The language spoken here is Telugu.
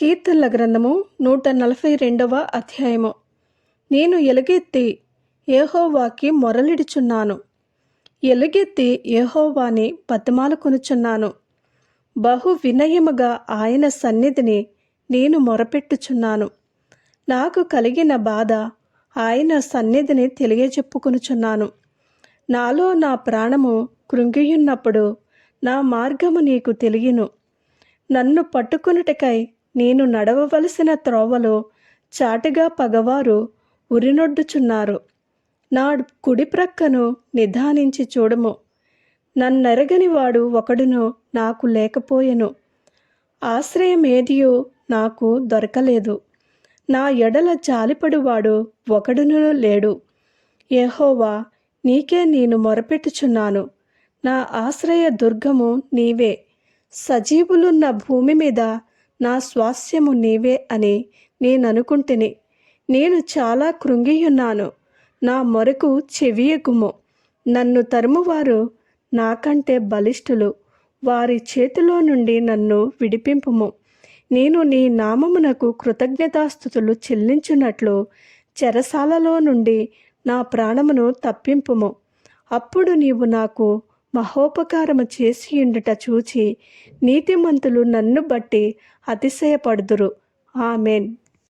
కీర్తనల గ్రంథము నూట నలభై రెండవ అధ్యాయము. నేను ఎలుగెత్తి ఏహోవాకి మొరలిడుచున్నాను. ఎలుగెత్తి ఏహోవాని బతిమాలుకొనుచున్నాను. బహు వినయముగా ఆయన సన్నిధిని నేను మొరపెట్టుచున్నాను. నాకు కలిగిన బాధ ఆయన సన్నిధిని తెలియజెప్పుకొనుచున్నాను. నాలో నా ప్రాణము కృంగియున్నప్పుడు నా మార్గము నీకు తెలియను. నన్ను పట్టుకునుటకై నేను నడవవలసిన త్రోవలో చాటుగా పగవారు ఉరినొడ్డుచున్నారు. నా కుడి ప్రక్కను నిదానించి చూడము. నన్నెరగని వాడు ఒకడును నాకు లేకపోయెను. ఆశ్రయమేదియో నాకు దొరకలేదు. నా ఎడల జాలిపడువాడు ఒకడును లేడు. ఏహోవా నీకే నేను మొరపెట్టుచున్నాను. నా ఆశ్రయ దుర్గము నీవే. సజీవులున్న భూమి మీద నా స్వాస్యము నీవే అని నేననుకుంటుని. నేను చాలా కృంగియున్నాను. నా మొరకు చెవియకుము నన్ను తరుమువారు నాకంటే బలిష్ఠులు. వారి చేతిలో నుండి నన్ను విడిపింపుము. నేను నీ నామమునకు కృతజ్ఞతాస్థుతులు చెల్లించున్నట్లు చెరసాలలో నుండి నా ప్రాణమును తప్పింపుము. అప్పుడు నీవు నాకు మహోపకారము చేసియుండుట చూచి నీతిమంతులు నన్ను బట్టి అతిశయపడుదురు. ఆమెన్.